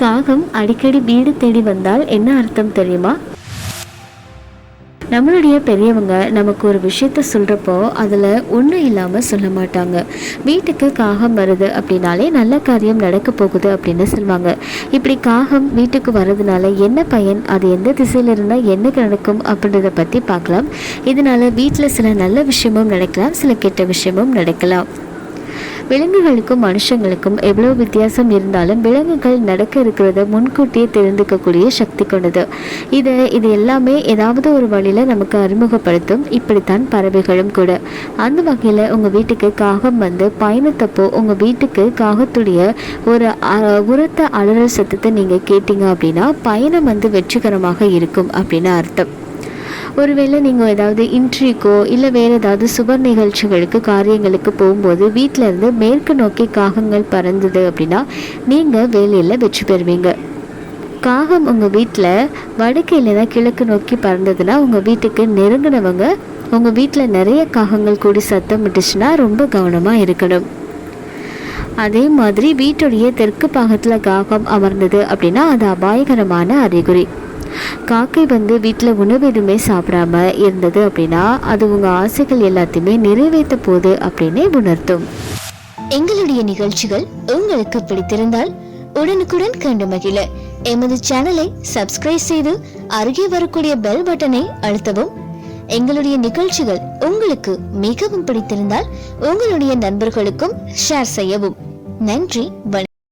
காகம் அடிக்கடி வீடு தேடி வந்தால் என்ன அர்த்தம் தெரியுமா? நம்மளுடைய பெரியவங்க நமக்கு ஒரு விஷயத்த சொல்கிறப்போ அதில் ஒன்றும் இல்லாமல் சொல்ல மாட்டாங்க. வீட்டுக்கு காகம் வருது அப்படின்னாலே நல்ல காரியம் நடக்க போகுது அப்படின்னு சொல்லுவாங்க இப்படி காகம் வீட்டுக்கு வர்றதுனால என்ன பயன்? அது எந்த திசையில் இருந்தால் என்ன நடக்கும் அப்படின்றத பற்றி பார்க்கலாம். இதனால் வீட்டில் சில நல்ல விஷயமும் நடக்கலாம் சில கெட்ட விஷயமும் நடக்கலாம். விலங்குகளுக்கும் மனுஷங்களுக்கும் எவ்வளோ வித்தியாசம் இருந்தாலும் விலங்குகள் நடக்க இருக்கிறத முன்கூட்டியே தெரிந்துக்கக்கூடிய சக்தி கொண்டது. இது இது எல்லாமே ஏதாவது ஒரு வழியில் நமக்கு அறிமுகப்படுத்தும். இப்படித்தான் பறவைகளும் கூட. அந்த வகையில் உங்கள் வீட்டுக்கு காகம் வந்து பயணத்தப்போ உங்கள் வீட்டுக்கு காகத்துடைய ஒரு உரத்த அலறல் சத்தத்தை நீங்கள் கேட்டீங்க அப்படின்னா பயணம் வந்து வெற்றிகரமாக இருக்கும் அப்படின்னு அர்த்தம். ஒருவேளை நீங்கள் ஏதாவது இன்ட்ரிக்கோ இல்லை வேறு ஏதாவது சுப நிகழ்ச்சிகளுக்கு காரியங்களுக்கு போகும்போது வீட்டில் இருந்து மேற்கு நோக்கி காகங்கள் பறந்தது அப்படின்னா நீங்கள் வேலையில் வெற்றி பெறுவீங்க. காகம் உங்கள் வீட்டில் வடக்கு இல்லைனா கிழக்கு நோக்கி பறந்ததுன்னா உங்கள் வீட்டுக்கு நெருங்கினவங்க உங்கள் வீட்டில் நிறைய காகங்கள் கூடி சத்தம் விட்டுச்சுன்னா ரொம்ப கவனமாக இருக்கணும். அதே மாதிரி வீட்டுடைய தெற்கு பாகத்தில் காகம் அமர்ந்தது அப்படின்னா அது அபாயகரமான அறிகுறி. காக்கை வந்து வீட்டில் உணவு எதுவுமே சாப்பிடாம இருந்தது அப்படின்னா அது உங்கள் ஆசைகள் எல்லாத்தையுமே நிறைவேற்ற போகுது அப்படின்னு உணர்த்தும். எங்களுடைய நிகழ்ச்சிகள் உங்களுக்கு பிடித்திருந்தால் உடனுக்குடன் கண்டு மகிழ. எமது சேனலை சப்ஸ்கிரைப் செய்து அருகே வரக்கூடிய பெல் பட்டனை அழுத்தவும். எங்களுடைய நிகழ்ச்சிகள் உங்களுக்கு மிகவும் பிடித்திருந்தால் உங்களுடைய நண்பர்களுக்கும் ஷேர் செய்யவும். நன்றி வணக்கம்.